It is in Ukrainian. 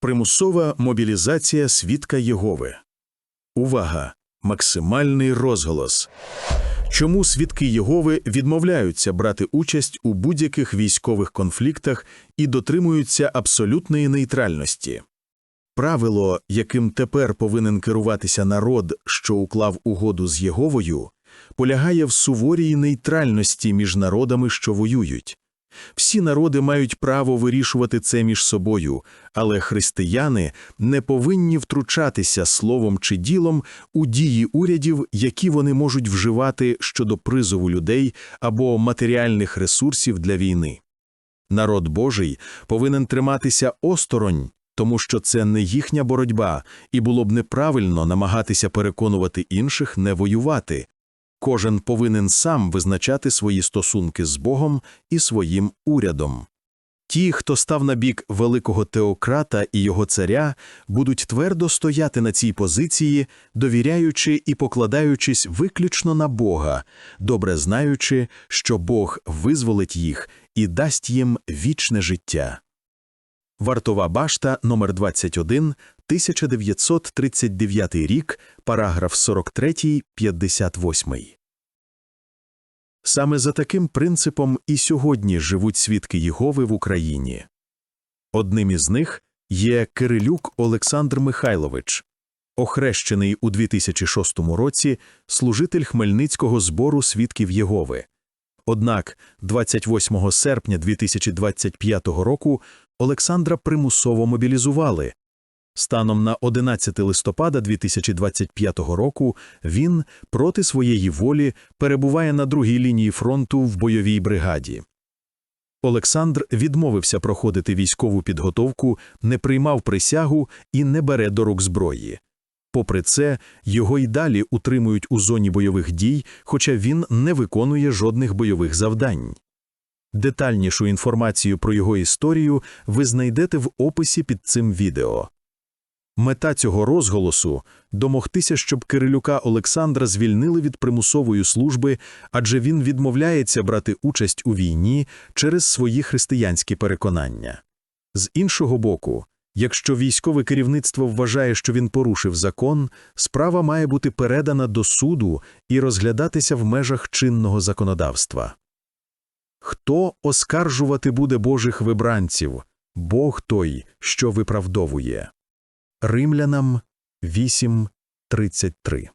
Примусова мобілізація свідка Єгови. Увага! Максимальний розголос. Чому свідки Єгови відмовляються брати участь у будь-яких військових конфліктах і дотримуються абсолютної нейтральності? Правило, яким тепер повинен керуватися народ, що уклав угоду з Єговою, полягає в суворій нейтральності між народами, що воюють. Всі народи мають право вирішувати це між собою, але християни не повинні втручатися словом чи ділом у дії урядів, які вони можуть вживати щодо призову людей або матеріальних ресурсів для війни. Народ Божий повинен триматися осторонь, тому що це не їхня боротьба, і було б неправильно намагатися переконувати інших не воювати. Кожен повинен сам визначати свої стосунки з Богом і своїм урядом. Ті, хто став на бік великого теократа і його царя, будуть твердо стояти на цій позиції, довіряючи і покладаючись виключно на Бога, добре знаючи, що Бог визволить їх і дасть їм вічне життя. Вартова башта номер 21, 1939 рік, параграф 43, 58. Саме за таким принципом і сьогодні живуть свідки Єгови в Україні. Одним із них є Кирилюк Олександр Михайлович, охрещений у 2006 році служитель Хмельницького збору свідків Єгови. Однак 28 серпня 2025 року Олександра примусово мобілізували. Станом на 11 листопада 2025 року він проти своєї волі перебуває на другій лінії фронту в бойовій бригаді. Олександр відмовився проходити військову підготовку, не приймав присягу і не бере до рук зброї. Попри це, його й далі утримують у зоні бойових дій, хоча він не виконує жодних бойових завдань. Детальнішу інформацію про його історію ви знайдете в описі під цим відео. Мета цього розголосу домогтися, щоб Кирилюка Олександра звільнили від примусової служби, адже він відмовляється брати участь у війні через свої християнські переконання. З іншого боку, якщо військове керівництво вважає, що він порушив закон, справа має бути передана до суду і розглядатися в межах чинного законодавства. Хто оскаржувати буде Божих вибранців? Бог той, що виправдовує. Римлянам 8.33